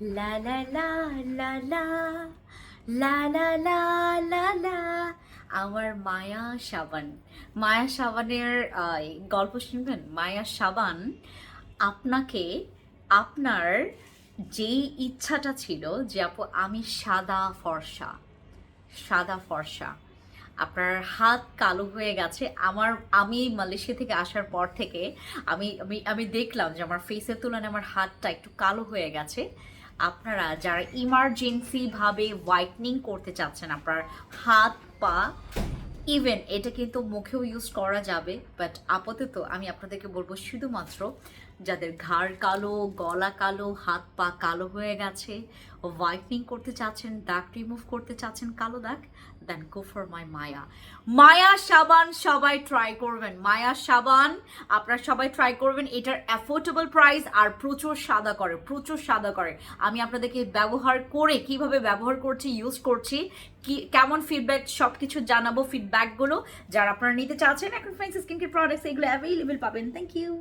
লা লা লা লা লা লা লা লা লা লা, আমার মায়া সাবান। মায়া সাবানের গল্প শুনবেন? মায়া সাবান আপনাকে, আপনার যেই ইচ্ছাটা ছিল যে, আপু, আমি সাদা ফর্সা সাদা ফর্সা, আপনার হাত কালো হয়ে গেছে, আমার, আমি মালয়েশিয়া থেকে আসার পর থেকে আমি আমি আমি দেখলাম যে, আমার ফেসের তুলনায় আমার হাতটা একটু কালো হয়ে গেছে আপনারা যারা ইমার্জেন্সি ভাবে হোয়াইটনিং করতে চাচ্ছেন, আপনার হাত, পা ইভেন এটা কিন্তু মুখেও ইউজ করা যাবে বাট আপাতত আমি আপনাদেরকে বলব শুধুমাত্র যাদের ঘাড় কালো, গলা কালো, হাত, পা কালো হয়ে গেছে হোয়াইটনিং করতে চাচ্ছেন দাগ রিমুভ করতে চাচ্ছেন, কালো দাগ দেন গো ফর মাই মায়া মায়া সাবান সবাই ট্রাই করবেন। মায়া সাবান আপনারা সবাই ট্রাই করবেন। এটার অ্যাফোর্ডেবল প্রাইস আর প্রচুর সাদা করে, প্রচুর সাদা করে। আমি আপনাদেরকে ব্যবহার করে কীভাবে ব্যবহার করছি ইউজ করছি, কি, কেমন ফিডব্যাক সব কিছু জানাব ফিডব্যাকগুলো যারা আপনারা নিতে চাচ্ছেন, এখন ফ্রেন্স স্কিন কেয়ার প্রোডাক্টস এগুলো অ্যাভেলেবেল পাবেন। Thank you